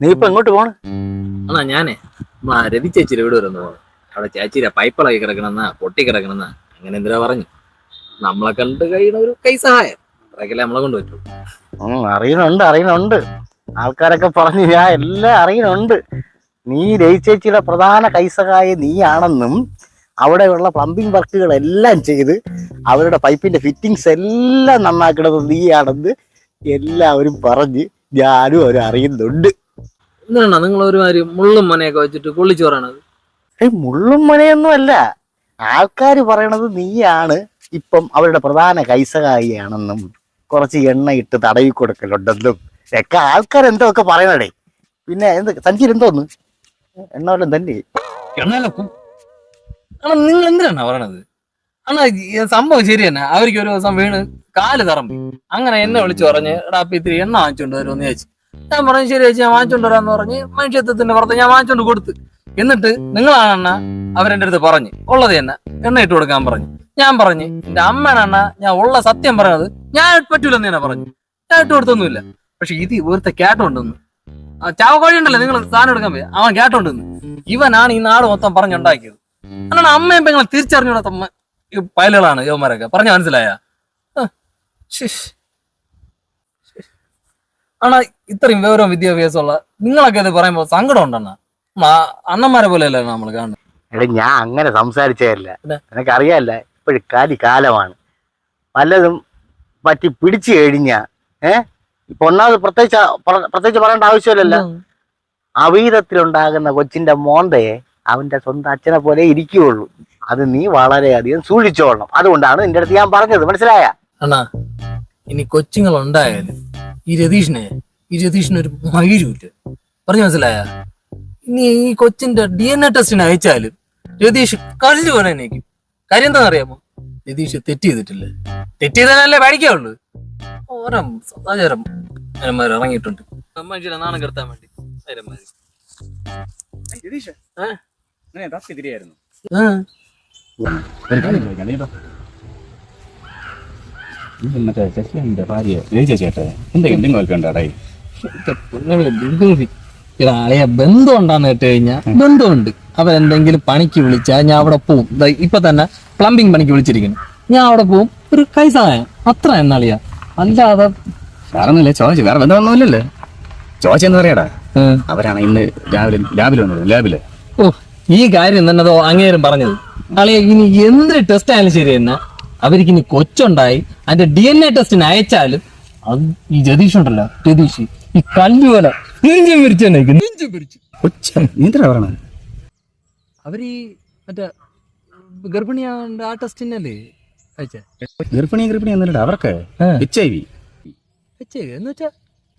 നീ ഇപ്പൊ എങ്ങോട്ട് പോണ്? അണ്ണാ ഞാനേ നമ്മളാ രവി ചേച്ചിയുടെ വീട് വരുന്നു അവിടെ ചേച്ചിയുടെ പൈപ്പിളകി കിടക്കണമെന്നാ പൊട്ടി കിടക്കണമെന്നാ അങ്ങനെ എന്തിനാ പറഞ്ഞു? നമ്മളെ കണ്ട് കഴിയുന്ന ഒരു കൈ സഹായം. അത്രക്കല്ലേ നമ്മളെ കൊണ്ട് പറ്റൂ. അറിയണുണ്ട് അറിയുന്നുണ്ട് ആൾക്കാരൊക്കെ പറഞ്ഞു ഞാൻ എല്ലാം അറിയണുണ്ട്. നീ ചേച്ചിയുടെ പ്രധാന കൈസഹായ നീയാണെന്നും അവിടെയുള്ള പ്ലംബിംഗ് വർക്കുകളെല്ലാം ചെയ്ത് അവരുടെ പൈപ്പിന്റെ ഫിറ്റിങ്സ് എല്ലാം നന്നാക്കണത് നീയാണെന്ന് എല്ലാവരും പറഞ്ഞ് ഞാനും അവർ അറിയുന്നുണ്ട്. എന്താണോ നിങ്ങൾ ഒരുമാതിരി മുള്ളും മനയൊക്കെ വെച്ചിട്ട് കൊള്ളിച്ചു പറയണത് ഏയ് മുള്ളും മനയൊന്നും അല്ല. ആൾക്കാർ പറയണത് നീയാണ്. ഇപ്പം അവരുടെ പ്രധാന കൈസകായിയാണെന്നും കുറച്ച് എണ്ണ ഇട്ട് തടവി കൊടുക്കലുണ്ടെന്നും ഒക്കെ ആൾക്കാർ എന്തോ ഒക്കെ പറയണടേ പിന്നെ എന്ത് സഞ്ചിയിൽ എന്തോന്ന്? എണ്ണ വല്ലതും തന്നെ. നിങ്ങൾ എന്തിനാണ് പറയണത്? അണ്ണാ സംഭവം ശരി തന്നെ അവർക്ക് ഒരു ദിവസം വീണ് കാൽ തറമ്പി. അങ്ങനെ എന്നെ വിളിച്ചു പറഞ്ഞ് എടാ ഇത്തിരി എണ്ണ വാങ്ങിച്ചോണ്ട് വരുമെന്ന് ചോദിച്ചു. ഞാൻ പറഞ്ഞു ശരി ചേച്ചി ഞാൻ വാങ്ങിച്ചോണ്ട് വരാന്ന് പറഞ്ഞ് മനുഷ്യത്വത്തിന്റെ പുറത്ത് ഞാൻ വാങ്ങിച്ചോണ്ട് കൊടുത്ത്. എന്നിട്ട് നിങ്ങളാണ് അണ്ണ അവരെന്റെ അടുത്ത് പറഞ്ഞു ഉള്ളത് തന്നെ എണ്ണ ഇട്ട് കൊടുക്കാൻ പറഞ്ഞു. ഞാൻ പറഞ്ഞു എന്റെ അമ്മയാണ് ഞാൻ ഉള്ള സത്യം പറയുന്നത് ഞാൻ പറ്റൂലെന്ന് തന്നെ പറഞ്ഞു. ഞാൻ ഇട്ട് കൊടുത്തൊന്നുമില്ല. പക്ഷെ ഇത് ഇവിടുത്തെ കേട്ടോണ്ടെന്ന് ആ ചാവക്കോഴി ഉണ്ടല്ലോ നിങ്ങൾ സാധനം എടുക്കാൻ പോയി അവൻ കേട്ടോണ്ടെന്ന് ഇവനാണ് ഈ നാട് മൊത്തം പറഞ്ഞുണ്ടാക്കിയത്. അന്നാണ് അമ്മയും പെങ്ങളെ തിരിച്ചറിഞ്ഞൂടാത്ത പയലുകളാണ് യുവന്മാരൊക്കെ. പറഞ്ഞ മനസ്സിലായ? ആണാ ഇത്രയും വിവരവും വിദ്യാഭ്യാസമുള്ള നിങ്ങളൊക്കെ ഇത് പറയുമ്പോ സങ്കടം ഉണ്ടെന്നാ? അണ്ണന്മാരെ പോലെയല്ല നമ്മൾ കാണുന്നത്? എടാ ഞാൻ അങ്ങനെ സംസാരിച്ചതല്ല. പിന്നെ? നിനക്കറിയാല്ല ഇപ്പോഴും കാലി കാലമാണ്. പലതും പറ്റി പിടിച്ചു കഴിഞ്ഞാ ഏഹ് ഇപ്പൊ ഒന്നാമത് പ്രത്യേകിച്ച് പ്രത്യേകിച്ച് പറയേണ്ട ആവശ്യമില്ലല്ലോ. അവീതത്തിലുണ്ടാകുന്ന കൊച്ചിന്റെ മോന്തയെ അവന്റെ സ്വന്തം അച്ഛനെ പോലെ ഇരിക്കുകയുള്ളൂ. അത് നീ വളരെയധികം സൂക്ഷിച്ചോളണം. അതുകൊണ്ടാണ് നിന്റെ അടുത്ത് ഞാൻ പറഞ്ഞത്. മനസ്സിലായ? അണ്ണാ ഇനി കൊച്ചുങ്ങൾ ഉണ്ടായാലും ഈ രതീഷിനെ ഈ രതീഷിന് ഒരു മയിരൂറ്റ് പറഞ്ഞു മനസ്സിലായ? ഇനി ഈ കൊച്ചിന്റെ ഡി എൻ എ ടെസ്റ്റിന് അയച്ചാലും രതീഷ് കള്ളു പോലെ എനിക്ക് കാര്യം എന്താണെന്ന് അറിയാമോ? രതീഷ് തെറ്റ് ചെയ്തിട്ടില്ല. തെറ്റ് ചെയ്താലല്ലേ പഠിക്കാവുള്ളൂ ഓരോ സദാചാരം ഇറങ്ങിയിട്ടുണ്ട്. മനുഷ്യരെ നാണം കിടത്താൻ വേണ്ടി. അവന്മാര്. രതീഷ് ഏഹ് തിരിയായിരുന്നു മറ്റേ ശശിന്റെ ഭാര്യ ഏ ചേച്ചേട്ടെ എന്തെങ്കിലും എന്തെങ്കിലും ഇത് ആളെയ ബന്ധം ഉണ്ടാന്ന് കേട്ട് കഴിഞ്ഞാൽ ബന്ധമുണ്ട് അവരെന്തെങ്കിലും പണിക്ക് വിളിച്ചാൽ ഞാൻ അവിടെ പോവും. ഇപ്പൊ തന്നെ പ്ലംബിംഗ് പണിക്ക് വിളിച്ചിരിക്കുന്നു. ഞാൻ അവിടെ പോവും. ഒരു കൈ സഹായം. അത്ര എന്നാളിയാ അല്ലാതെ വേറൊന്നുമില്ല ചോദിച്ചു. വേറെ ബന്ധമൊന്നുമില്ലല്ലേ. ചോദിച്ചെന്ന് പറയാടാ. അവരാണ് ഇന്ന് രാവിലെ ലാബിൽ വന്നത്. ലാബിൽ ഓ ഈ കാര്യം തന്നെ അതോ അങ്ങേരും പറഞ്ഞത്? അളിയ ഇനി എന്ത് ടെസ്റ്റ് ആയാലും ശരി തന്നെ അവർക്ക് ഇനി കൊച്ചുണ്ടായി അതിന്റെ ഡി എൻ എ ടെസ്റ്റിന് അയച്ചാലും അത് ഈ ജതീഷ് ഉണ്ടല്ലോ ജതീഷ് ഈ കല്ലു പോലെ നെഞ്ചും പിരിച്ചു തന്നെ നിൽക്കുന്നു. നെഞ്ചും പിരിച്ചു കൊച്ച നീ എന്തിനാ പറയണത് അവർ ഈ മറ്റേ ഗർഭിണിയാണ്ട് ആ ടെസ്റ്റിനല്ലേ അയച്ചേ ഗർഭിണി ഗർഭിണി അവർക്ക് ഏ. എച്ച് ഐ വി എന്ന്